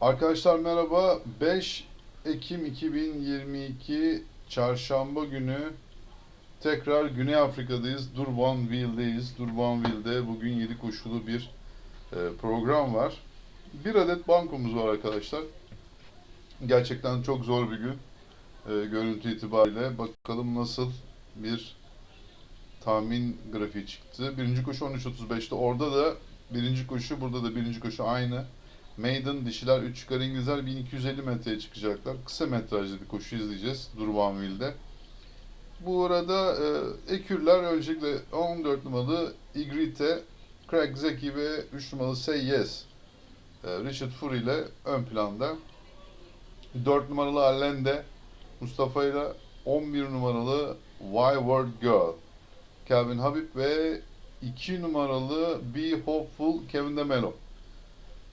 Arkadaşlar merhaba. 5 Ekim 2022 Çarşamba günü tekrar Güney Afrika'dayız. Durbanville'deyiz. Durbanville'de bugün 7 koşulu bir e, program var. Bir adet bankomuz var arkadaşlar. Gerçekten çok zor bir gün. E, görüntü itibariyle. Bakalım nasıl bir tahmin grafiği çıktı. Birinci koşu 13.35'te. Orada da birinci koşu, burada da birinci koşu aynı. Maiden dişiler 3 çıkar İngilizler 1250 metreye çıkacaklar. Kısa metrajlı bir koşu izleyeceğiz Durbanville'de. Bu arada e, ekürler öncelikle 14 numaralı Igrite, Craig Zeki ve 3 numaralı Say Yes. E, Richard Fury ile ön planda. 4 numaralı Allende, Mustafa ile 11 numaralı Wayward Girl. Calvin Habib ve 2 numaralı Be Hopeful Kevin de Melo.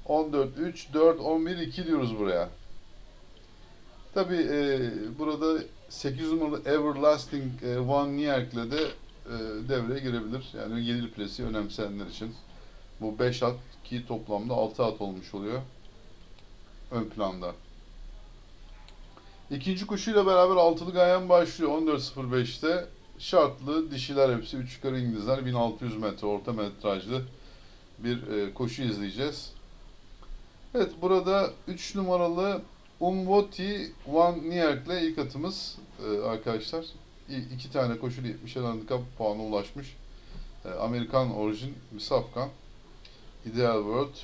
14, 3, 4, 11, 2 diyoruz buraya. Tabi burada 8 numaralı Everlasting e, One Nierk'le de e, devreye girebilir. Yani 7 plesi önemseyenler için. Bu 5 at ki toplamda 6 at olmuş oluyor. Ön planda. İkinci koşuyla beraber altılı gayen başlıyor 14.05'te. Şartlı dişiler hepsi 3 yukarı İngilizler 1600 metre orta metrajlı bir e, koşu izleyeceğiz. Evet burada 3 numaralı Umvoti Van Nierk'le ilk atımız e, arkadaşlar. İ- iki tane koşulu 70 handikap puanı ulaşmış. E, Amerikan orijin bir safkan. Ideal World.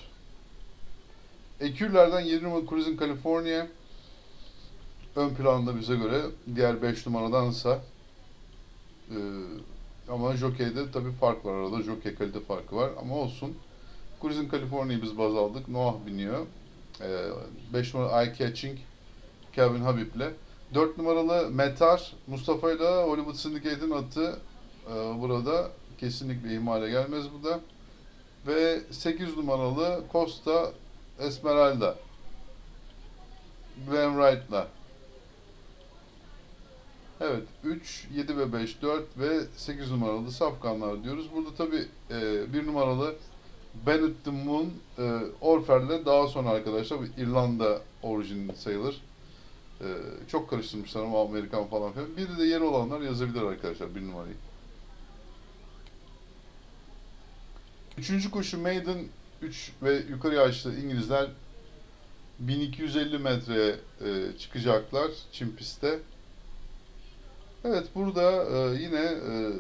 Ekürlerden 7 numaralı Cruising California ön planda bize göre. Diğer 5 numaradansa e, ama Jockey'de tabii fark var arada. Jockey kalite farkı var ama olsun. Cruising California'yı biz baz aldık. Noah biniyor. 5 numaralı Eye Catching Kevin Habib'le. 4 numaralı Metar Mustafa ile Hollywood Syndicate'in atı e, burada kesinlikle ihmale gelmez bu da. Ve 8 numaralı Costa Esmeralda Glenn Wright'la. Evet 3, 7 ve 5, 4 ve 8 numaralı safkanlar diyoruz. Burada tabi e, 1 numaralı Bennett the Moon e, Orfer'le daha sonra arkadaşlar İrlanda orijinli sayılır. E, çok karıştırmışlar ama Amerikan falan filan. Bir de yeri olanlar yazabilir arkadaşlar bir numarayı. Üçüncü koşu Maiden 3 ve yukarı yaşlı İngilizler 1250 metreye e, çıkacaklar çim pistte. Evet burada e, yine e,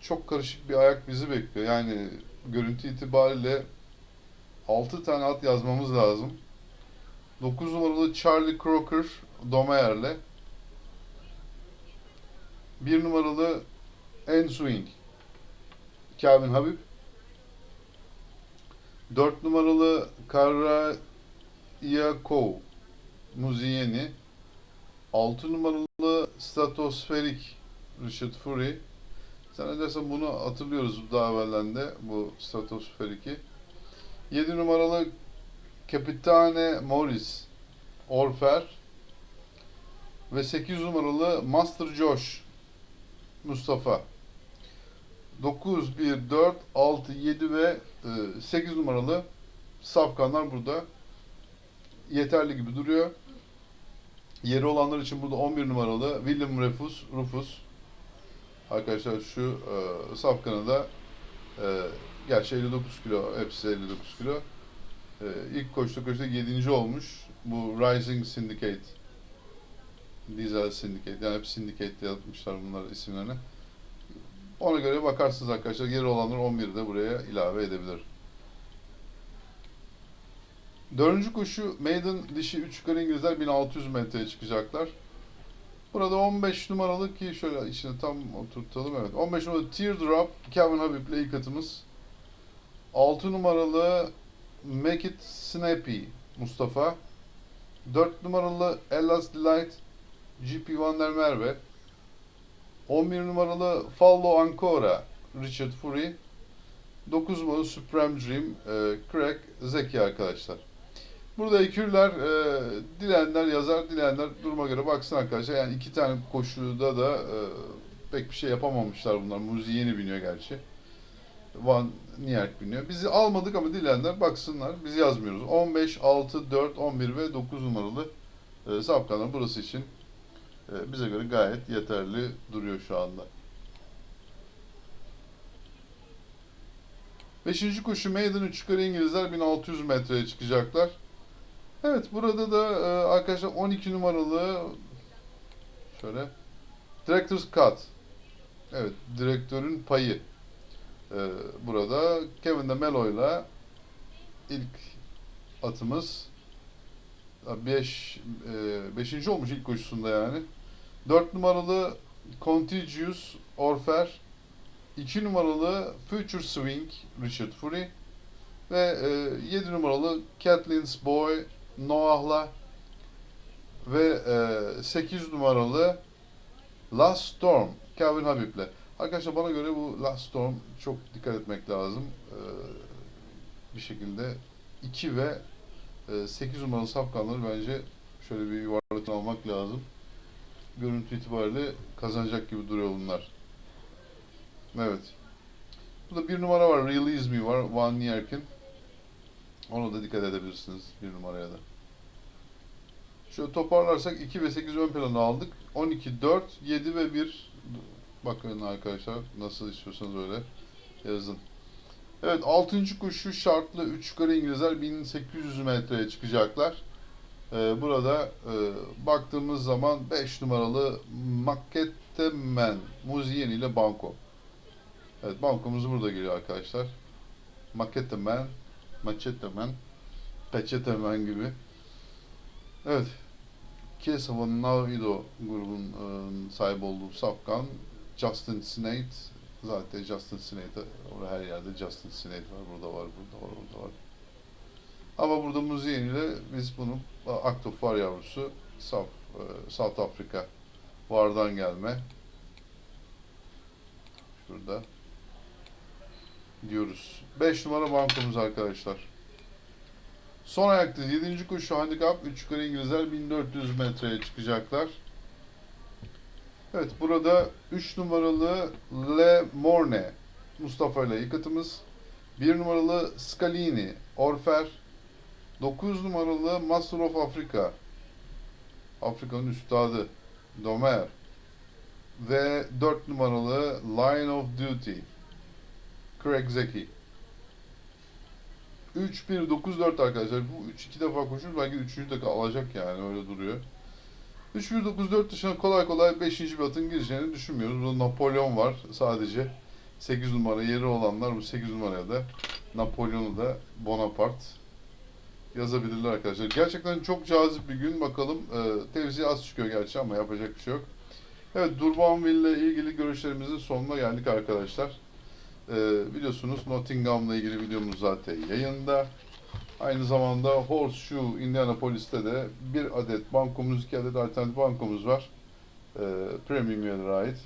çok karışık bir ayak bizi bekliyor. Yani görüntü itibariyle 6 tane at yazmamız lazım. 9 numaralı Charlie Crocker Domayer'le 1 numaralı Enswing Calvin Habib. 4 numaralı Karayakov Muziyeni 6 numaralı Stratospheric Richard Fury Zannedersem bunu hatırlıyoruz daha evvelden de bu stratosferiki. 7 numaralı Capitane Morris Orfer ve 8 numaralı Master Josh Mustafa. 9, 1, 4, 6, 7 ve e, 8 numaralı safkanlar burada yeterli gibi duruyor. Yeri olanlar için burada 11 numaralı William Rufus, Rufus Arkadaşlar şu e, safkanı da e, gerçi 59 kilo, hepsi 59 kilo. E, ilk koştu koştu 7. olmuş. Bu Rising Syndicate. Diesel Syndicate. Yani hep Syndicate diye yazmışlar bunlar isimlerini. Ona göre bakarsınız arkadaşlar. Geri olanlar 11'i de buraya ilave edebilir. Dördüncü koşu Maiden dişi 3 yukarı İngilizler 1600 metreye çıkacaklar. Burada 15 numaralı ki şöyle içine tam oturtalım evet. 15 numaralı Teardrop Kevin Habib'le ilk atımız. 6 numaralı Make It Snappy Mustafa. 4 numaralı Ella's Delight GP Van der Merve. 11 numaralı Follow Ancora Richard Fury. 9 numaralı Supreme Dream e, Craig Zeki arkadaşlar. Burada ekürler e, dileyenler yazar, dileyenler duruma göre baksın arkadaşlar. Yani iki tane koşuda da e, pek bir şey yapamamışlar bunlar. Muzi yeni biniyor gerçi. Van Nierk biniyor. Bizi almadık ama dileyenler baksınlar. Biz yazmıyoruz. 15, 6, 4, 11 ve 9 numaralı e, sapkanlar burası için e, bize göre gayet yeterli duruyor şu anda. Beşinci koşu Maiden 3 yukarı İngilizler 1600 metreye çıkacaklar. Evet burada da e, arkadaşlar 12 numaralı şöyle Director's Cut. Evet direktörün payı. E, burada Kevin de Melo'yla ilk atımız 5 5. olmuş ilk koşusunda yani. 4 numaralı Contagious Orfer 2 numaralı Future Swing Richard Fury ve e, 7 numaralı Kathleen's Boy Noah'la ve e, 8 numaralı Last Storm Calvin Habib'le. Arkadaşlar bana göre bu Last Storm çok dikkat etmek lazım. E, bir şekilde 2 ve e, 8 numaralı safkanları bence şöyle bir yuvarlaktan almak lazım. Görüntü itibariyle kazanacak gibi duruyor bunlar. Evet. Burada bir numara var. Release Me var. Van Nierk'in. Ona da dikkat edebilirsiniz bir numaraya da. Şöyle toparlarsak 2 ve 8 ön plana aldık. 12, 4, 7 ve 1. Bakın arkadaşlar nasıl istiyorsanız öyle yazın. Evet 6. koşu şartlı 3 yukarı İngilizler 1800 metreye çıkacaklar. Ee, burada e, baktığımız zaman 5 numaralı Makettemen Muzien ile Banko. Evet bankomuz burada geliyor arkadaşlar. Makettemen, Maçettemen, Peçetemen gibi. Evet. Kiesova Navido grubun e, sahibi olduğu safkan Justin Snate zaten Justin Snate orada her yerde Justin Snate var burada var burada var burada var ama burada Muziyen ile biz bunu Aktof var yavrusu South, e, South Africa vardan gelme şurada diyoruz 5 numara bankomuz arkadaşlar Son ayaktayız. 7. koşu handikap 3 yukarı İngilizler 1400 metreye çıkacaklar. Evet burada 3 numaralı Le Morne Mustafa ile ilk atımız. 1 numaralı Scalini Orfer. 9 numaralı Master of Africa Afrika'nın üstadı Domer. Ve 4 numaralı Line of Duty Craig Zeki. 3-1-9-4 arkadaşlar. Bu 3 iki defa koşur. Belki 3. de alacak yani öyle duruyor. 3-1-9-4 dışında kolay kolay 5. bir atın gireceğini düşünmüyoruz. Burada Napolyon var sadece. 8 numara yeri olanlar bu 8 numaraya da Napolyon'u da Bonaparte yazabilirler arkadaşlar. Gerçekten çok cazip bir gün. Bakalım e, tevzi az çıkıyor gerçi ama yapacak bir şey yok. Evet Durbanville ile ilgili görüşlerimizin sonuna geldik arkadaşlar. Ee, biliyorsunuz Nottingham'la ilgili videomuz zaten yayında. Aynı zamanda Horseshoe Indianapolis'te de bir adet bankomuz, iki adet alternatif bankomuz var. Ee, premium üyelere ait.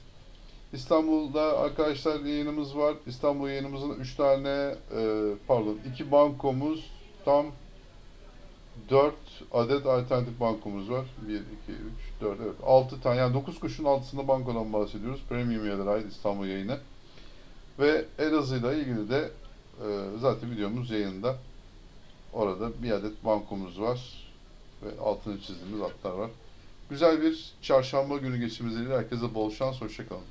İstanbul'da arkadaşlar yayınımız var. İstanbul yayınımızın 3 tane e, pardon 2 bankomuz tam 4 adet alternatif bankomuz var. 1, 2, 3, 4, evet 6 tane yani 9 kuşun altısında bankodan bahsediyoruz. Premium üyelere ait İstanbul yayını. Ve Elazığ'la ilgili de e, zaten videomuz yayında. Orada bir adet bankomuz var ve altını çizdiğimiz hatlar var. Güzel bir çarşamba günü geçirmenizi herkese bol şans, hoşçakalın.